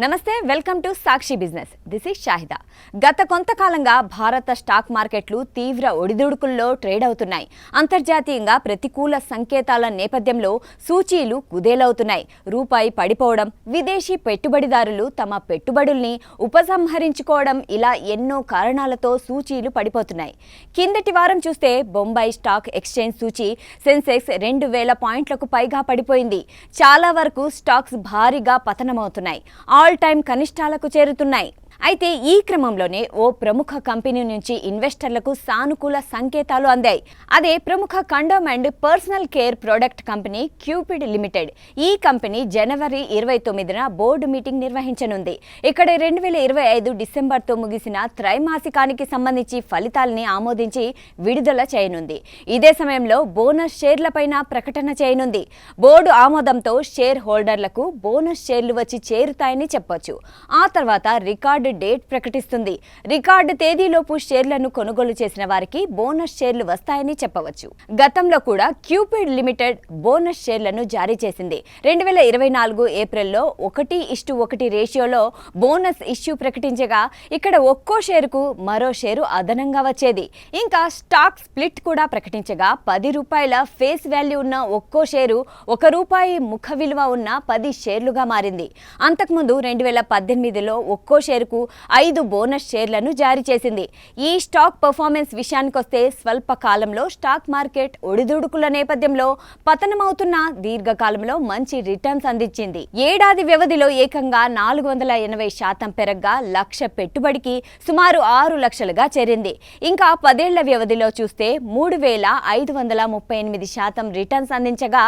నమస్తే welcome to Sakshi business. This is Shahida. గత కొంతకాలంగా భారత స్టాక్ మార్కెట్లు తీవ్ర ఒడిదుడుకుల్లో ట్రేడ్ అవుతున్నాయి. అంతర్జాతీయంగా ప్రతికూల సంకేతాల నేపథ్యంలో సూచీలు కుదేలవుతున్నాయి. రూపాయి పడిపోవడం విదేశీ పెట్టుబడిదారులు తమ పెట్టుబడుల్ని ఉపసంహరించుకోవడం ఇలా ఎన్నో కారణాలతో సూచీలు పడిపోతున్నాయి. కిందటి వారం చూస్తే బొంబాయి స్టాక్ ఎక్స్చేంజ్ సూచీ సెన్సెక్స్ రెండు వేల పాయింట్లకు పైగా పడిపోయింది. చాలా వరకు స్టాక్స్ భారీగా పతనమవుతున్నాయి. All time కనిష్టాలకు చేరుతున్నాయి. అయితే ఈ క్రమంలోనే ఓ ప్రముఖ కంపెనీ నుంచి ఇన్వెస్టర్లకు సానుకూల సంకేతాలు అందాయి. అదే ప్రముఖ condom and personal care product company Cupid limited ఈ కంపెనీ జనవరి ఇరవై తొమ్మిదిన బోర్డు మీటింగ్ నిర్వహించనుంది. ఇక్కడ రెండు వేల ఇరవై ఐదు డిసెంబర్తో ముగిసిన త్రైమాసికానికి సంబంధించి ఫలితాలని ఆమోదించి విడుదల చేయనుంది. ఇదే సమయంలో బోనస్ షేర్లపైన ప్రకటన చేయనుంది. బోర్డు ఆమోదంతో షేర్ హోల్డర్లకు బోనస్ షేర్లు వచ్చి చేరుతాయని చెప్పొచ్చు. ఆ తర్వాత రికార్డు డేట్ ప్రకటిస్తుంది. రికార్డు తేదీలోపు షేర్లను కొనుగోలు చేసిన వారికి బోనస్ షేర్లు వస్తాయని చెప్పవచ్చు. గతంలో కూడా క్యూపిడ్ లిమిటెడ్ బోనస్ షేర్లను జారీ చేసింది. రెండు వేల ఇరవై నాలుగు ఏప్రిల్లో ఒకటి ఇష్టు ఒకటి రేషియోలో బోనస్ ఇష్యూ ప్రకటించగా ఇక్కడ ఒక్కో షేరుకు మరో షేరు అదనంగా వచ్చేది. ఇంకా స్టాక్ స్ప్లిట్ కూడా ప్రకటించగా పది రూపాయల ఫేస్ వాల్యూ ఉన్న ఒక్కో షేరు ఒక రూపాయి ముఖ విలువ ఉన్న పది షేర్లుగా మారింది. అంతకుముందు రెండు వేల పద్దెనిమిదిలో ఒక్కో షేరుకు ఐదు బోనస్ షేర్లను జారీ చేసింది. ఈ స్టాక్ పర్ఫార్మెన్స్ విషయానికొస్తే స్వల్ప కాలంలో స్టాక్ మార్కెట్ ఒడిదుడుకుల నేపథ్యంలో పతనమవుతున్న దీర్ఘకాలంలో మంచి రిటర్న్స్ అందించింది. ఏడాది వ్యవధిలో ఏకంగా నాలుగు వందల ఎనభై శాతం పెరగ్గా లక్ష పెట్టుబడికి సుమారు ఆరు లక్షలుగా చేరింది. ఇంకా పదేళ్ళ వ్యవధిలో చూస్తే మూడు వేల ఐదు వందల ముప్పై ఎనిమిది శాతం రిటర్న్స్ అందించగా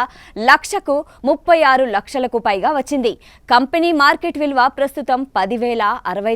లక్షకు ముప్పై ఆరు లక్షలకు పైగా వచ్చింది. కంపెనీ మార్కెట్ విలువ ప్రస్తుతం పదివేల అరవై